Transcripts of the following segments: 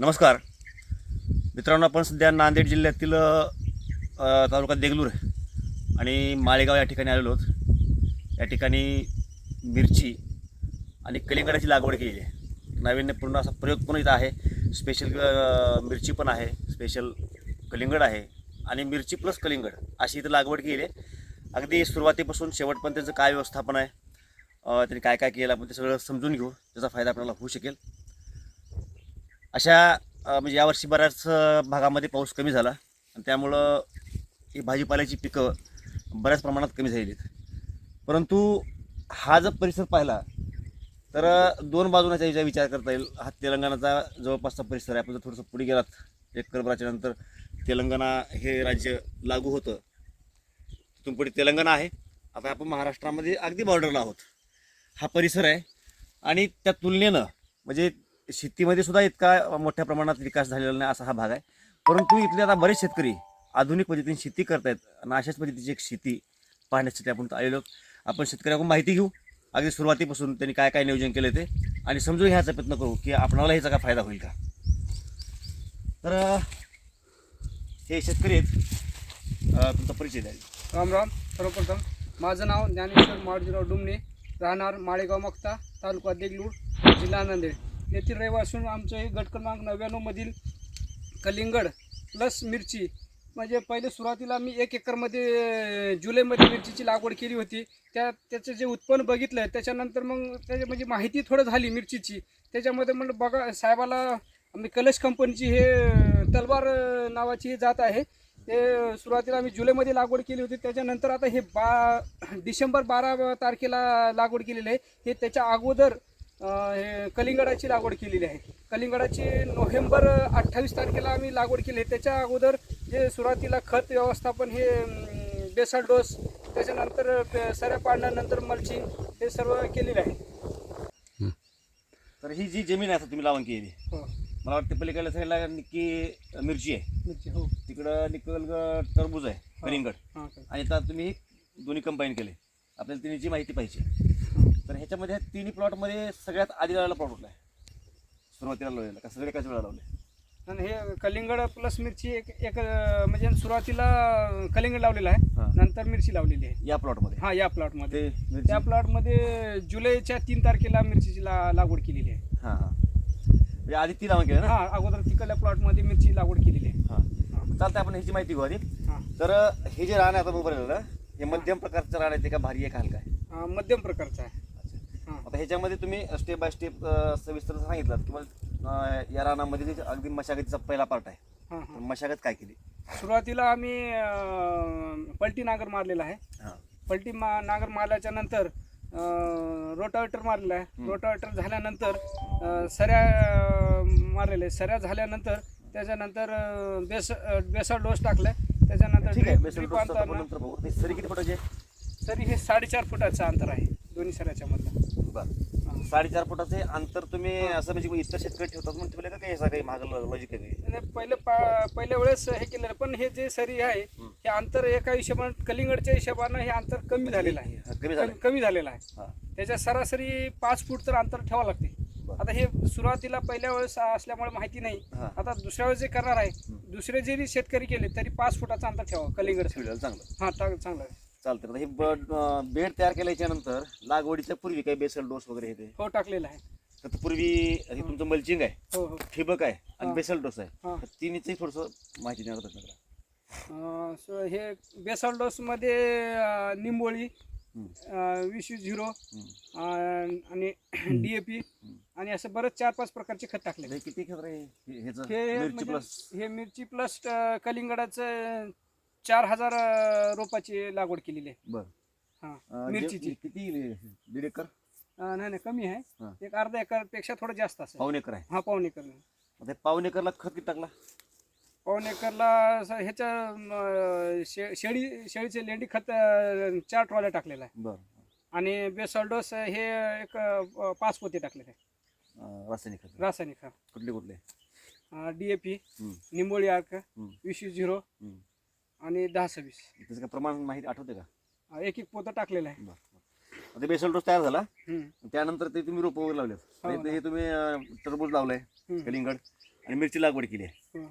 नमस्कार. मित्रांनो आपण सध्या नांदेड जिल्ह्यातील तालुका देगलूर आणि माळेगाव या ठिकाणी आलेलो आहोत. या ठिकाणी मिरची आणि कलिंगडाची लागवड केलेली आहे. नाविन्यपूर्ण असा प्रयोग पण इथं आहे. स्पेशल मिरची पण आहे. स्पेशल कलिंगड आहे. आणि मिरची प्लस कलिंगड अशी इथं लागवड केली आहे. अगदी सुरुवातीपासून शेवटपर्यंत त्याचं काय व्यवस्थापन आहे त्यांनी काय काय केलं आपण ते सगळं समजून घेऊ. त्याचा फायदा आपल्याला होऊ शकेल. अशा म्हणजे यावर्षी बऱ्याच भागामध्ये पाऊस कमी झाला. आणि त्यामुळं ही भाजीपाल्याची पिकं बऱ्याच प्रमाणात कमी झालेली आहेत. परंतु हा जर परिसर पाहिला तर दोन बाजूने त्याचा विचार करता येईल. हा तेलंगणाचा जवळपासचा परिसर आहे. आपण जर थोडंसं पुढे गेलात एक करबराच्या नंतर तेलंगणा हे राज्य लागू होतं. तिथून पुढे तेलंगणा आहे. आता आपण महाराष्ट्रामध्ये अगदी बॉर्डरला आहोत. हा परिसर आहे. आणि त्या तुलनेनं म्हणजे शेतीमध्ये सुद्धा इतका मोठ्या प्रमाणात विकास झालेला नाही असा हा भाग आहे. परंतु इथले आता बरेच शेतकरी आधुनिक पद्धतीने शेती करतायत आणि अशाच पद्धतीची एक शेती पाहण्यासाठी आपण आलेलो आपण शेतकऱ्याकडून माहिती घेऊ. अगदी सुरुवातीपासून त्यांनी काय काय नियोजन केले ते. आणि समजून घ्यायचा प्रयत्न करू की आपणाला ह्याचा काय फायदा होईल का? तर हे शेतकरी आहेत. तुमचा परिचय द्याल राम राम. सर्वप्रथम माझं नाव ज्ञानेश्वर माळजीराव डुमणे. राहणार माळेगाव मक्ता तालुका देगलूर जिल्हा नांदेड. येथील रहिवासी आमचं हे गट क्रमांक नव्याण्णवमधील कलिंगड प्लस मिरची. म्हणजे पहिले सुरुवातीला मी एक एकरमध्ये जुलैमध्ये मिरचीची लागवड केली होती. त्या त्याचं जे उत्पन्न बघितलं त्याच्यानंतर मग त्याची म्हणजे माहिती थोडं झाली मिरचीची. त्याच्यामध्ये म्हणलं बघा साहेबाला आम्ही कलश कंपनीची हे तलवार नावाची ही जात आहे. ते सुरुवातीला आम्ही जुलैमध्ये लागवड केली होती. त्याच्यानंतर आता हे बा डिसेंबर बारा तारखेला लागवड केलेली आहे. हे त्याच्या अगोदर हे कलिंगडाची लागवड केलेली आहे. कलिंगडाची नोव्हेंबर अठ्ठावीस तारखेला आम्ही लागवड केली. आहे त्याच्या अगोदर जे सुरुवातीला खत व्यवस्थापन हे बेसल डोस त्याच्यानंतर सऱ्या पाडण्यानंतर मल्चिंग हे सर्व केलेलं आहे. तर ही जी जमीन आहे तुम्ही लावण केली हो. मला वाटतं पलीकडल्या साईडला निक्की मिरची आहे. मिरची हो. तिकडं निकल टरबूज आहे कलिंगड. हां आणि आता तुम्ही हे दोन्ही कंबाईन केले. आपल्याला तिन्हीची माहिती पाहिजे. तर ह्याच्यामध्ये ह्या तिन्ही प्लॉटमध्ये सगळ्यात आधी लावलेला प्लॉट कुठला आहे? सुरुवातीला लावलेला का सगळे वेळा लावले? आणि हे कलिंगड प्लस मिरची एक एक अं, म्हणजे सुरुवातीला कलिंगड लावलेलं आहे. नंतर मिरची लावलेली आहे. या प्लॉटमध्ये हा या प्लॉटमध्ये ते मिरची? त्या प्लॉटमध्ये जुलैच्या तीन तारखेला मिरचीची ला लागवड केलेली आहे. हां हां. म्हणजे आधी ती लावण केलं ना? हा अगोदर तिकडल्या प्लॉटमध्ये मिरची लागवड केलेली आहे. हां. हा. चालतं आपण ह्याची माहिती घेऊ आधी. हा. तर हे जे रान आहे आता ना हे मध्यम प्रकारचं रान आहे ते का भारी आहे का हलका आहे? मध्यम प्रकारचा आहे. आता ह्याच्यामध्ये तुम्ही स्टेप बाय स्टेप सविस्तर सांगितलं अं, या रानामध्ये जे अगदी मशागतीचा पहिला पार्ट आहे. हा, तर हा. मशागत काय केली? सुरुवातीला आम्ही अं, पलटी नागर मारलेला आहे. हां. पलटी मा नागर मारल्याच्या नंतर रोटावेटर मारलेला आहे. हम्म. रोटावेटर झाल्यानंतर अं, सऱ्या अं, मारलेले सऱ्या झाल्यानंतर त्याच्यानंतर अं, बेस अं, बेसळ डोस टाकलाय. त्याच्यानंतर ठीक आहे drip- बेसल drip डोसचं आपण अंतरानं- नंतर बघू. ते सरी किती फुटाचे? तरी हे साडेचार फुटाचं अंतर आहे दोन्ही सऱ्याच्या मधलं बरं साडेचार फुटाचे अंतर तुम्ही असं म्हणजे इतर शेतकरी ठेवतात म्हणून ठेवले का काही असं काही मागं लॉजिक आहे. पहिलं पहिल्या वेळेस हे केलं पण हे जे सरी आहे. हे अंतर एका हिशोबाने कलिंगडच्या हिशोबानं हे अंतर कमी झालेलं आहे. कमी झालं कमी- कमी झालेलं आहे. त्याच्या सरासरी पाच फूट तर अंतर ठेवावं लागते. आता हे सुरुवातीला पहिल्या वेळेस असल्यामुळे माहिती नाही. आता दुसऱ्या वेळेस जे करणार आहे. दुसरे जरी शेतकरी केले तरी पाच फुटाचं अंतर ठेवा कलिंगड ठेवलेलं चांगलं. हा चांगलं आहे. चालतं आता हे ब- बेड तयार केल्याच्यानंतर लागवडीच्या पूर्वी काही बेसल डोस वगैरे हे ते? हो टाकलेलं आहे. तर पूर्वी हे तुमचं मल्चिंग आहे हो हो. ठिबक आहे आणि हां. बेसल डोस आहे. हां. तर तिन्हीचंही थोडंसं माहिती देणार अं, so हे बेसल डोसमध्ये अं, निंबोळी हम्म. अं, वीस वीस झिरो हम्म. अं, आणि डी ए पी आणि असं बरेच चार पाच प्रकारचे खत टाकले हे किती खत रे हे- ह्याचं हे मिरची म्हणजे प्लस हे मिरची प्लस कलिंगडाचं चार हजार अं, रोपाची लागवड केलेली आहे. बर. हा अं, मिरचीची. जे- किती? दीड एकर? अं, नाही नाही कमी हा. आहे एक अर्धा एकरपेक्षा थोडं जास्त असेल. पाऊन एकर आहे. हा पाऊन एकर आता पाऊन एकरला खत किती टाकला? पाऊन एकरला असं ह्याच्या अं, शे शेळी शेळीचे लेंडी खत अं, चार ट्रॉल्या टाकलेला आहे. बर. आणि बेसॉल्डोस हे एक अं, पाच पोते टाकलेले आहे. अं, रासायनिक खत. रासायनिक खत. कुठले कुठले? डी ए पी हम्म, निंबोळी अर्क हम्म, वीस झिरो हम्म. आणि दहा सव्वीस. त्याचं काय प्रमाण माहिती आठवते का? एक एक पोतं टाकलेलं आहे. आता बेसल डोस तयार झाला. हम्म, त्यानंतर ते तुम्ही रोपं वगैरे लावलेत. हो आणि ते हे तुम्ही अं, टरबूज लावलंय हम्म. कलिंगड आणि मिरची लागवड केली आहे. हं.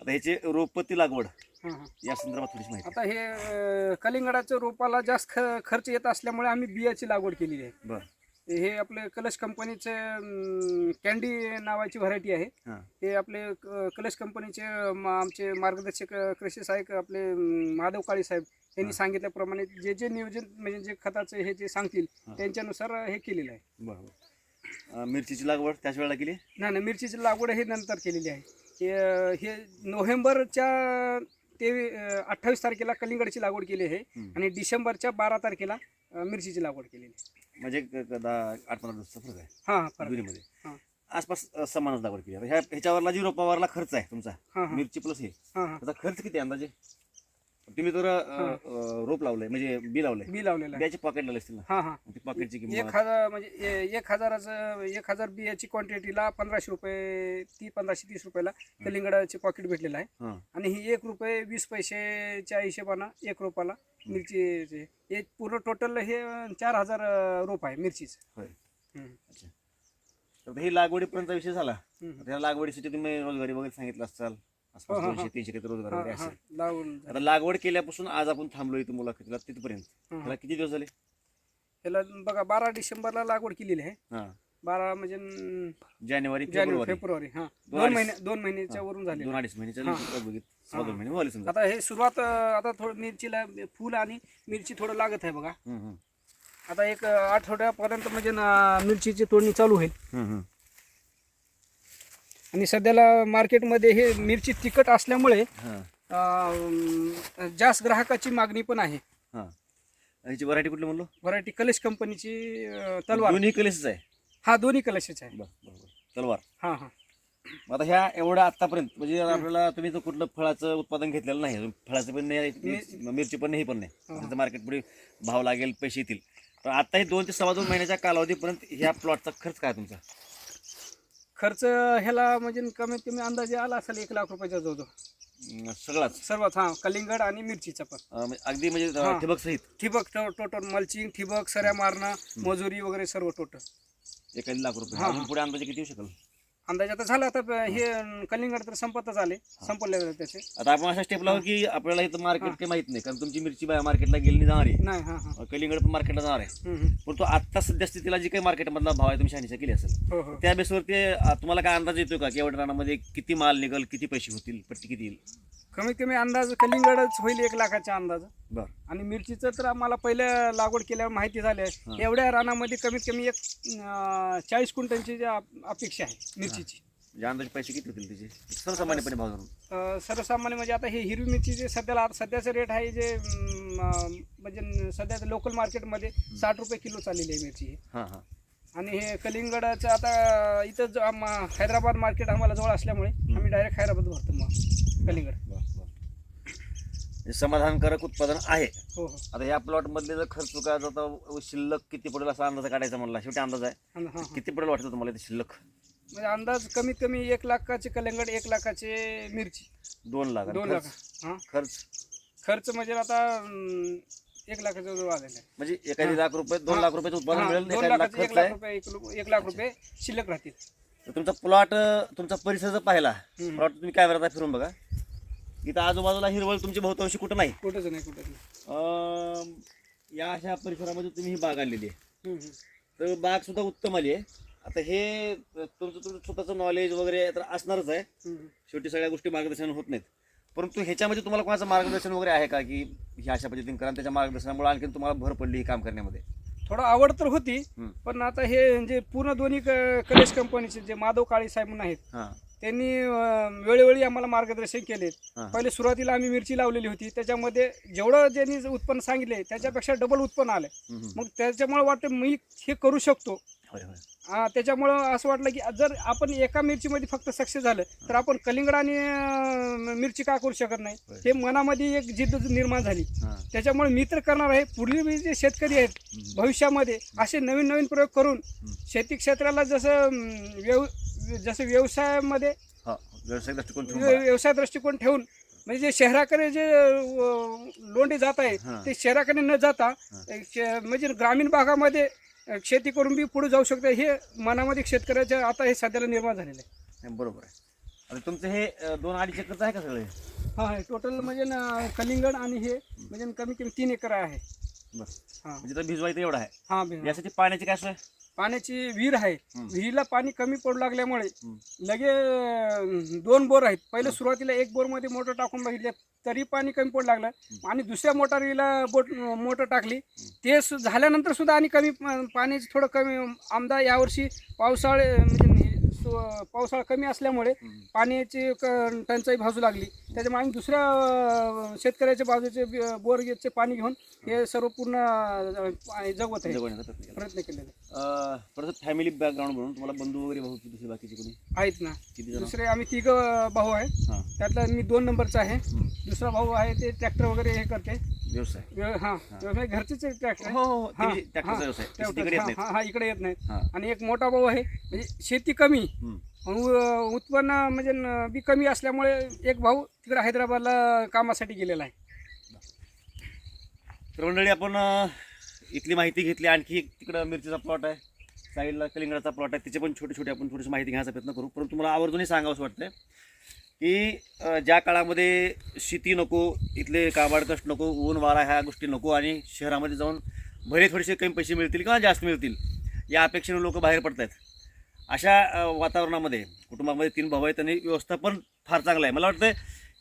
आता ह्याची रोपती लागवड हां हां. या संदर्भात थोडीशी माहिती. आता हे अं, कलिंगडाच्या रोपाला जास्त ख खर्च येत असल्यामुळे आम्ही बियाची लागवड केलेली आहे. बरं. हे आपले कलश कंपनीचे अं, कॅन्डी नावाची व्हरायटी आहे हां हे आपले क- कलश कंपनीचे म- आमचे मार्गदर्शक अं, कृषी सहाय्यक आपले अं, महादेव काळे साहेब यांनी. सांगितल्याप्रमाणे जे जे नियोजन म्हणजे जे खताचं हे जे सांगतील हां. त्यांच्यानुसार हे केलेलं आहे बरं बरं अं, मिरचीची लागवड त्याच वेळेला केली नाही नाही मिरचीची लागवड हे नंतर केलेली आहे हे अं, हे नोव्हेंबरच्या ते अठ्ठावीस तारखेला कलिंगडची लागवड केली आहे हं. आणि डिसेंबरच्या बारा तारखेला मिरचीची लागवड केलेली. म्हणजे आठ पंधरा दिवसाचा फरक आहे. हां हां फरक हां. आसपास अं, समानच लागवड केली. आता ह्या ह्याच्यावरला जी रोपावरला खर्च आहे तुमचा. हां हां. मिरची प्लस हे. हां हां. त्याचा खर्च किती आहे अंदाजे? तुम्ही तर अं, अं, रोप लावलंय म्हणजे बी लावलंय. बी लावलेलं आहे. बियाचे पॉकेट लावले असतील ना हां हां. ती पॉकेटची एक किंमत हजार म्हणजे ए- एक हजाराचं एक हजार बियाची क्वांटिटीला पंधराशे रुपये ती पंधराशे तीस रुपयाला कलिंगडाचे पॉकेट भेटलेलं आहे. हां. आणि ही एक रुपये वीस पैशाच्या हिशोबानं एक रोपाला मिरची हे पूर्ण टोटल हे चार हजार अं, रोप आहे मिरचीचं. होय. हम्म. अच्छा. तर ही लागवडीपर्यंत विषय झाला. हम्म. ह्या लागवडीसाठी तुम्ही रोजगारी वगैरे सांगितलं असाल. आसपास हो, हो, हो. दोनशे तीनशे रोजगार वगैरे हां असेल लावून झालं. आता लागवड केल्यापासून आज आपण थांबलोय इथं मुलाखतीला तिथपर्यंत हां, त्याला. किती दिवस झाले त्याला बघा बारा डिसेंबरला लागवड केलेली आहे हां बारा म्हणजे जानेवारी जानेवारी फेब्रुवारी फेब्रुवारी हा दोन अडीच. महिने दोन महिन्याच्या वरून झाले दोन अडीच हां. सहा. दोन महिने झाले समजा आता हे सुरुवात अं, आता थोडं मिरचीला फुल आणि मिरची थोडं लागत आहे बघा हम्म, हम्म. आता एक अं, आठवड्यापर्यंत म्हणजे ना मिरचीची तोडणी चालू होईल हम्म, हम्म. आणि सध्याला मार्केटमध्ये हे मिरची तिखट असल्यामुळे हां. अं, जास्त ग्राहकाची मागणी पण आहे. हां. ह्याची व्हरायटी कुठली म्हणलो? व्हरायटी कलश कंपनीची अं, तलवार. दोन्ही कलेसच आहे? हा दोन्ही कलशच आहे. बरं बरं बरं. तलवार. हा हा. मग आता ह्या एवढ्या आतापर्यंत म्हणजे आपल्याला तुम्ही तर कुठलं फळाचं उत्पादन घेतलेलं नाही. फळाचं पण नाही मिरची- मिरची पण नाही हे पण नाही. त्याचं मार्केट पुढे भाव लागेल पैसे येतील. पण आता हे दोन ते सव्वा दोन महिन्याच्या कालावधीपर्यंत ह्या प्लॉटचा खर्च काय तुमचा? खर्च ह्याला म्हणजे कमीत कमी अंदाजे आला असेल एक लाख रुपयाच्या जवळ अं, सगळाच? सर्वात हा कलिंगड आणि मिरचीचा पण. अं, म्हणजे अगदी म्हणजे अं. ठिबक सहित? ठिबक टोटल मल्चिंग ठिबक सऱ्या मारणं मजुरी वगैरे सर्व टोटल. एखादी लाख रुपये. हां, अजून पुढे अंदाजे किती येऊ शकेल? अंदाजे आता झालं आता हे. कलिंगड तर संपतच आले संपले त्याचे. आता आपण अशा स्टेपला आहोत की आपल्याला इथं मार्केट काही माहीत नाही कारण तुमची मिरची मार्केटला गेली जाणार आहे. नाही हा हा. कलिंगड पण मार्केटला जाणार आहे. पण तो आता सध्या स्थितीला जी काही मार्केटमधला भाव आहे तुम्ही शहानिशा केली असेल. हो हो. त्या बेसवरती अं, तुम्हाला काय अंदाज येतो का? की एवढ्या रानामध्ये किती माल निघल किती पैसे होतील पट्टी किती येईल? कमीत कमी अंदाज कलिंगडच होईल एक लाखाचा अंदाज. बर. आणि मिरचीचं तर आम्हाला पहिल्या लागवड केल्यावर माहिती झाली आहे. एवढ्या रानामध्ये कमीत कमी एक चाळीस क्विंटलची जी अप- अपेक्षा आहे मिरचीची. म्हणजे अंदाजे पैसे किती होतील त्याचे सर्वसामान्यपणे भाव धरून. सर्वसामान्य म्हणजे आता हे हिरवी मिरची जे सध्याला आता सध्याचं रेट आहे जे म्हणजे सध्या लोकल मार्केटमध्ये साठ रुपये किलो चाललेली आहे मिरची. ही. हां. हां आणि हे कलिंगडाचं आता इथं हैदराबाद मार्केट आम्हाला जवळ असल्यामुळे आम्ही डायरेक्ट हैदराबाद भरतो मग कलिंगड. हे समाधानकारक उत्पादन आहे. हो हो. आता या प्लॉट मधले जर खर्च काय जाता शिल्लक किती पडेल असा अंदाज काढायचा म्हणला. शेवटी अंदाज आहे. आणि हां हां. किती पडेल वाटतं तुम्हाला ते शिल्लक? म्हणजे अंदाज कमीत कमी एक लाखाचे कलिंगड एक लाखाचे मिरची. दोन लाख. आणि दोन लाख. खर्च हां? खर्च? खर्च म्हणजे आता अं, एक लाखाच्या जवळ आलेला आहे. म्हणजे एखादी लाख रुपये दोन. लाख रुपयाचं उत्पादन हां, मिळेल दोन एखादी लाख लाखाचे एक खर्च लाख आहे रुपये एक लो- एक लाख रुपये शिल्लक राहतील. तर तुमचा प्लॉट तुमचा परिसर जर पाहिला हम्म. प्लॉट तुम्ही काय करता फिरून बघा. इथं आजूबाजूला हिरवळ तुमची बहुतांशी कुठं नाही. कुठंच नाही कुठंच नाही. अं, या अशा परिसरामध्ये तुम्ही ही बाग आणलेली आहे. हम्म, हम्म. तर बाग सुद्धा उत्तम आली आहे. आता हे तुमचं तुमचं स्वतःचं नॉलेज वगैरे तर असणारच आहे. हम्म. शेवटी सगळ्या गोष्टी मार्गदर्शन होत नाहीत. परंतु ह्याच्यामध्ये तुम्हाला कोणाचं मार्गदर्शन वगैरे आहे का की ह्या अशा पद्धतीने करा आणि त्याच्या मार्गदर्शनामुळे आणखी तुम्हाला भर पडली ही काम करण्यामध्ये? थोडं आवड तर होती हम्म. पण आता हे म्हणजे पूर्ण दोन्ही क- कलेश कंपनीचे जे माधव काळे साहेब म्हणून आहेत हां. त्यांनी अं, वेळोवेळी आम्हाला मार्गदर्शन केले. हां. पहिले सुरुवातीला आम्ही मिरची लावलेली होती. त्याच्यामध्ये जेवढं ज्यांनी उत्पन्न सांगितले त्याच्यापेक्षा डबल उत्पन्न आलं हम्म, हम्म. मग त्याच्यामुळे वाटतं मी हे करू शकतो. होय होय. आ, त्याच्यामुळं असं वाटलं की जर आपण एका मिरचीमध्ये फक्त सक्सेस झालं तर आपण कलिंगड आणि अं, मिरची का करू शकत नाही? होय. हे मनामध्ये एक जिद्द निर्माण झाली. हां. त्याच्यामुळे मी तर करणार आहे. पूर्वी जे शेतकरी आहेत हम्म. भविष्यामध्ये असे नवीन नवीन प्रयोग करून शेती क्षेत्राला जसं अं, व्यव जसं व्यवसायामध्ये हा व्यावसायिक दृष्टिकोन ठेवून व्य- बघा. व्यवसाय दृष्टिकोन ठेवून म्हणजे जे शहराकडे जे अं, लोंढे जात आहे हां. ते शहराकडे न जाता एक श- म्हणजे ग्रामीण भागामध्ये अं, शेती करून बी पुढे जाऊ शकते हे मनामध्ये शेतकऱ्याच्या आता हे सध्याला निर्माण झालेलं आहे. नाही, बरोबर आहे. तुमचं हे अं, दोन अडीच एकरचं आहे का सगळे? हा टोटल म्हणजे ना कलिंगड आणि हे म्हणजे कमी कमी तीन एकर आहे. बस हा. म्हणजे तर भिजवायचं एवढं आहे. हा बे- यासाठी पाण्याची काय सोय? पाण्याची विहीर आहे. विहिरीला पाणी कमी पडू लागल्यामुळे. लगे दोन बोर आहेत. पहिले सुरुवातीला एक बोरमध्ये मोटर टाकून बघितले तरी पाणी कमी पडू लागलं. आणि दुसऱ्या मोटारीला बोट मोटर टाकली. ते झाल्यानंतर सुद्धा आणि कमी प- पाण्याची थोडं कमी आमदा यावर्षी पावसाळे म्हणजे सु- पावसाळा कमी असल्यामुळे. पाण्याची क- टंचाई भाजू लागली. त्याच्यामुळे आम्ही दुसऱ्या अं, शेतकऱ्याच्या बाजूचे बी- बोरचे पाणी घेऊन हे सर्व पूर्ण अं, पाणी जगवत आहे. जगवण्याचा प्रयत्न केला. प्रयत्न केलेले अं, परत फॅमिली बॅकग्राऊंड म्हणून तुम्हाला बंधू वगैरे भाऊ दुसरे बाकीचे कोणी? आहेत ना. किती जण? दुसरे आम्ही तिघ भाऊ आहे. हां. त्यातला मी दोन नंबरचा आहे. हम्म. दुसरा भाऊ आहे ते ट्रॅक्टर वगैरे हे करते. व्यवसाय. व्य- हा व्यवसाय घरचेच ट्रॅक्टर हो हो हा, हा, व्यवसाय ट्रॅक्टर, तिकडे येत हा, नाहीत. हा, हा, इकडे येत नाहीत. हां. आणि एक मोठा भाऊ आहे म्हणजे शेती कमी. उत्पन्न म्हणजे बी कमी असल्यामुळे एक भाऊ तिकडे हैदराबादला कामासाठी गेलेला आहे. तर मंडळी आपण इथली माहिती घेतली. आणखी एक तिकडं मिरचीचा प्लॉट आहे. साईडला कलिंगडाचा प्लॉट आहे. त्याचे पण छोटे छोटे आपण थोडीशी माहिती घ्यायचा प्रयत्न करू. परंतु मला आवर्जूनही सांगावंसं वाटतं की ज्या काळामध्ये शेती नको इथले काबाड कष्ट नको ऊन वारा ह्या गोष्टी नको आणि शहरामध्ये जाऊन भले थोडेसे कमी पैसे मिळतील किंवा जास्त मिळतील या अपेक्षेने लोक बाहेर पडत आहेत अशा वातावरणामध्ये कुटुंबामध्ये तीन भाऊ आहेत आणि व्यवस्थापन फार चांगलं आहे. मला वाटतं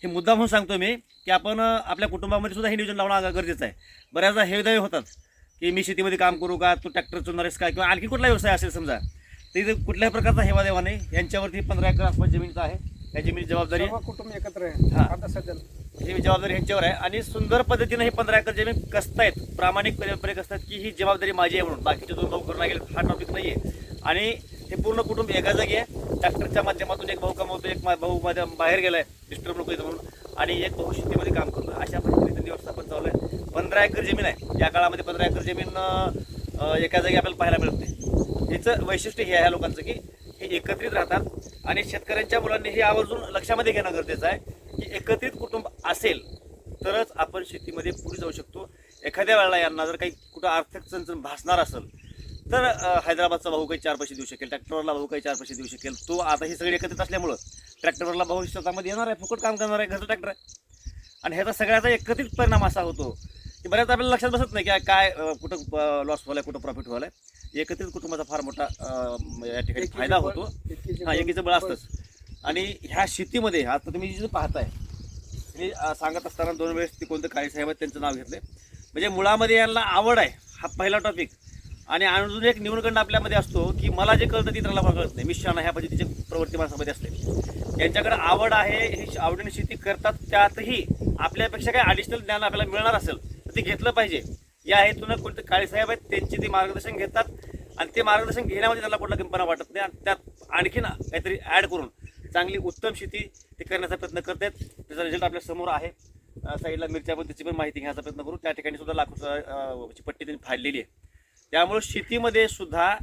हे मुद्दा म्हणून सांगतो मी की आपण आपल्या कुटुंबामध्ये सुद्धा हे नियोजन लावणं गरजेचं आहे. बऱ्याचदा हे दय होतात की मी शेतीमध्ये काम करू का तू ट्रॅक्टर चुनणारेस का किंवा आणखी कुठला व्यवसाय असेल समजा तर इथे कुठल्याही प्रकारचा हेवा देवा नाही यांच्यावरती पंधरा एकर आसपास जमीनचा आहे या जमिनीची जबाबदारी कुटुंब एकत्र आहे. हा. आता सध्याला ही जबाबदारी ह्यांच्यावर आहे आणि सुंदर पद्धतीने हे पंधरा एकर जमीन कसतायत प्रामाणिकपणे कसतात की ही जबाबदारी माझी आहे म्हणून. बाकीचे दोन भाऊ करून गेले हा टॉपिक नाही आहे आणि हे पूर्ण कुटुंब एका जागी आहे. ट्रॅक्टरच्या माध्यमातून एक भाऊ कमावतो एक मा- भाऊ माझ्या बाहेर गेलाय डिस्टर्ब नको येतं म्हणून. आणि एक भाऊ शेतीमध्ये काम करतो अशा पद्धतीने व्यवस्थापन चालू आहे पंधरा एकर जमीन आहे. या काळामध्ये पंधरा एकर जमीन एका जागी आपल्याला पाहायला मिळत नाही. याचं वैशिष्ट्य हे आहे ह्या लोकांचं की हे एकत्रित राहतात. आणि शेतकऱ्यांच्या मुलांनी हे आवर्जून लक्षामध्ये घेणं गरजेचं आहे की एकत्रित कुटुंब असेल तरच आपण शेतीमध्ये पुढे जाऊ शकतो. एखाद्या वेळेला यांना जर काही कुठं आर्थिक चणचण भासणार असेल तर हैदराबादचा भाऊ काही चार पैसे देऊ शकेल ट्रॅक्टरवरला भाऊ काही चार पैसे देऊ शकेल. तो आता हे सगळे एकत्रित असल्यामुळं ट्रॅक्टरवरला भाऊ शेतामध्ये येणार आहे फुकट काम करणार आहे घरचं ट्रॅक्टर आहे. आणि ह्याचा सगळ्याचा एकत्रित परिणाम असा होतो की बऱ्याच आपल्याला लक्षात बसत नाही की काय कुठं लॉस व्हायला कुठं प्रॉफिट व्हायला एकत्रित कुटुंबाचा फार मोठा या ठिकाणी फायदा होतो. हा एकीचं बळ असतंच. आणि ह्या शेतीमध्ये आता तुम्ही जे पाहताय मी सांगत असताना दोन वेळेस ते कोणतं काळे साहेब आहेत त्यांचं नाव घेतलंय. म्हणजे मुळामध्ये यांना आवड आहे. हा पहिला टॉपिक आणि अजून एक निवडकंड आपल्यामध्ये असतो की मला जे कळतं ते त्याला कळत नाही. मिशाना ह्या पद्धतीचे प्रवृत्ती माणसामध्ये असते यांच्याकडे आवड आहे ही आवडीने शेती करतात त्यातही आपल्यापेक्षा काही ॲडिशनल ज्ञान आपल्याला मिळणार असेल तर ते घेतलं पाहिजे. या हेतूनं कोणते काळेसाहेब आहेत त्यांचे ते मार्गदर्शन घेतात आणि ते मार्गदर्शन घेण्यामध्ये त्याला कुठला कल्पना वाटत नाही. आणि त्यात आणखीन काहीतरी ॲड करून चांगली उत्तम शेती ते करण्याचा प्रयत्न करतात. त्याचा रिझल्ट आपल्यासमोर आहे. साईडला मिरच्या पण त्याची पण माहिती घ्यायचा प्रयत्न करू. त्या ठिकाणी सुद्धा लाखोची पट्टी त्यांनी फाडलेली आहे. त्यामुळे शेतीमध्ये सुद्धा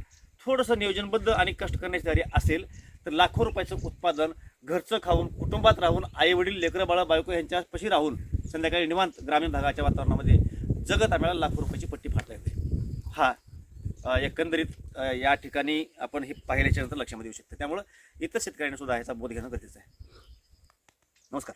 थोडंसं नियोजनबद्ध आणि कष्ट करण्याची तयारी असेल तर लाखो रुपयाचं उत्पादन घरचं खाऊन कुटुंबात राहून आई वडील लेकरं बाळा बायको यांच्यापाशी राहून संध्याकाळी निवांत ग्रामीण भागाच्या वातावरणामध्ये जगत आम्हाला लाखो रुपयाची पट्टी फाडता येते हा एकंदरीत या ठिकाणी आपण हे पाहिल्याच्या नंतर लक्षामध्ये येऊ शकतो. त्यामुळं इतर शेतकऱ्यांनी सुद्धा ह्याचा बोध घेणं गरजेचं आहे. नमस्कार.